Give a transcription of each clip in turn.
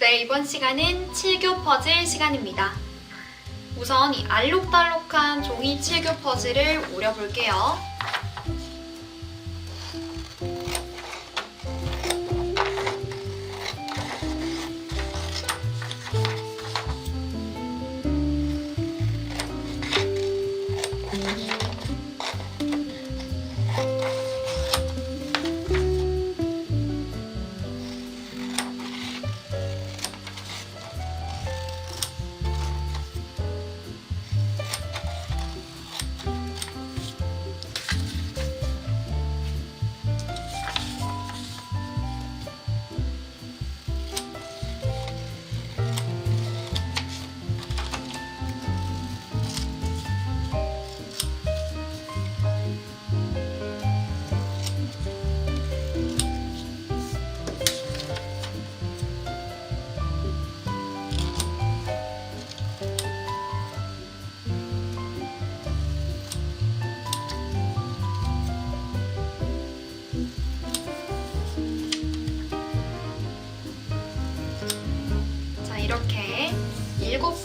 네, 이번 시간은 칠교 퍼즐 시간입니다. 우선 이 알록달록한 종이 칠교 퍼즐을 오려볼게요.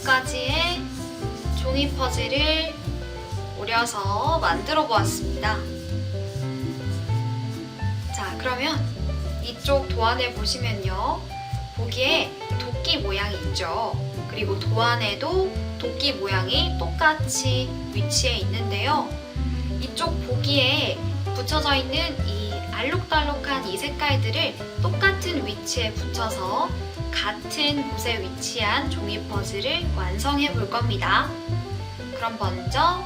여기까지의 종이 퍼즐을 오려서 만들어 보았습니다. 자, 그러면 이쪽 도안에 보시면요. 보기에 도끼 모양이 있죠. 그리고 도안에도 도끼 모양이 똑같이 위치해 있는데요. 이쪽 보기에 붙여져 있는 이 알록달록한 이 색깔들을 똑같은 위치에 붙여서 같은 곳에 위치한 종이 퍼즐을 완성해 볼 겁니다. 그럼 먼저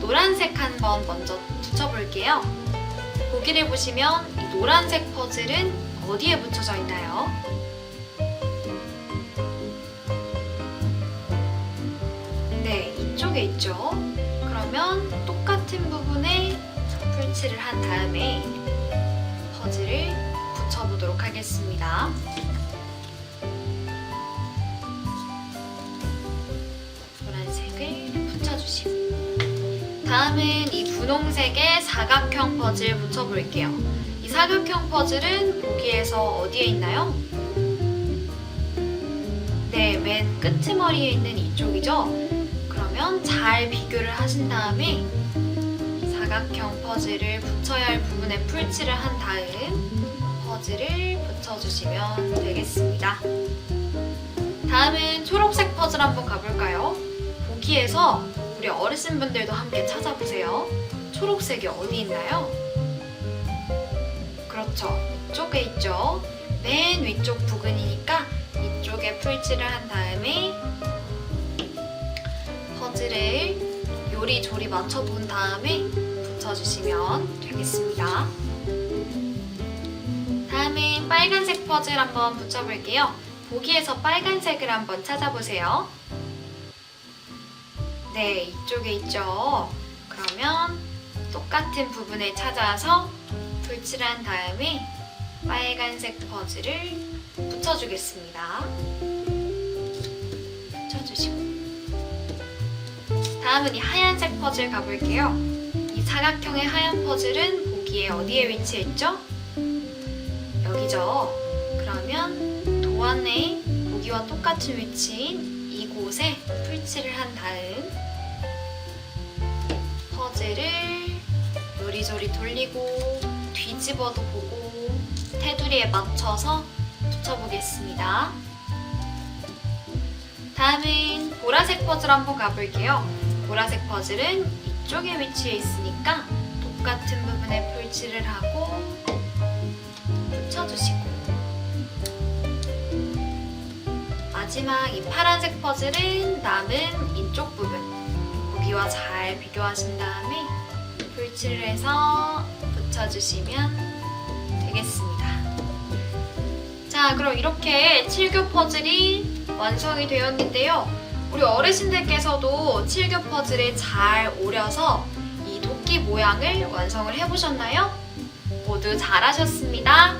노란색 한번 먼저 붙여볼게요. 보기를 보시면 이 노란색 퍼즐은 어디에 붙여져 있나요? 네, 이쪽에 있죠. 그러면 똑같은 부분에 풀칠을 한 다음에 퍼즐을 붙여보도록 하겠습니다. 노란색을 붙여주시고 다음은 이 분홍색의 사각형 퍼즐 붙여볼게요. 이 사각형 퍼즐은 보기에서 어디에 있나요? 네, 맨 끄트머리에 있는 이쪽이죠? 그러면 잘 비교를 하신 다음에 사각형 퍼즐을 붙여야 할 부분에 풀칠을 한 다음 퍼즐을 붙여주시면 되겠습니다. 다음은 초록색 퍼즐 한번 가볼까요? 보기에서 우리 어르신분들도 함께 찾아보세요. 초록색이 어디 있나요? 그렇죠. 이쪽에 있죠. 맨 위쪽 부근이니까 이쪽에 풀칠을 한 다음에 퍼즐을 요리조리 맞춰본 다음에 붙여주시면 되겠습니다. 다음은 빨간색 퍼즐 한번 붙여볼게요. 보기에서 빨간색을 한번 찾아보세요. 네, 이쪽에 있죠. 그러면 똑같은 부분을 찾아서 풀칠한 다음에 빨간색 퍼즐을 붙여주겠습니다. 붙여주시고 다음은 이 하얀색 퍼즐 가볼게요. 이 사각형의 하얀 퍼즐은 보기에 어디에 위치해 있죠? 여기죠. 그러면 도안의 보기와 똑같은 위치인 이곳에 풀칠을 한 다음 퍼즐을 요리조리 돌리고 뒤집어도 보고 테두리에 맞춰서 붙여보겠습니다. 다음은 보라색 퍼즐 한번 가볼게요. 보라색 퍼즐은 이쪽에 위치해 있으니까 똑같은 부분에 풀칠을 하고 붙여주시고 마지막 이 파란색 퍼즐은 남은 이쪽 부분 보기와 잘 비교하신 다음에 풀칠을 해서 붙여주시면 되겠습니다. 자, 그럼 이렇게 칠교 퍼즐이 완성이 되었는데요. 우리 어르신들께서도 칠교 퍼즐을 잘 오려서 이 도끼 모양을 완성을 해보셨나요? 모두 잘하셨습니다.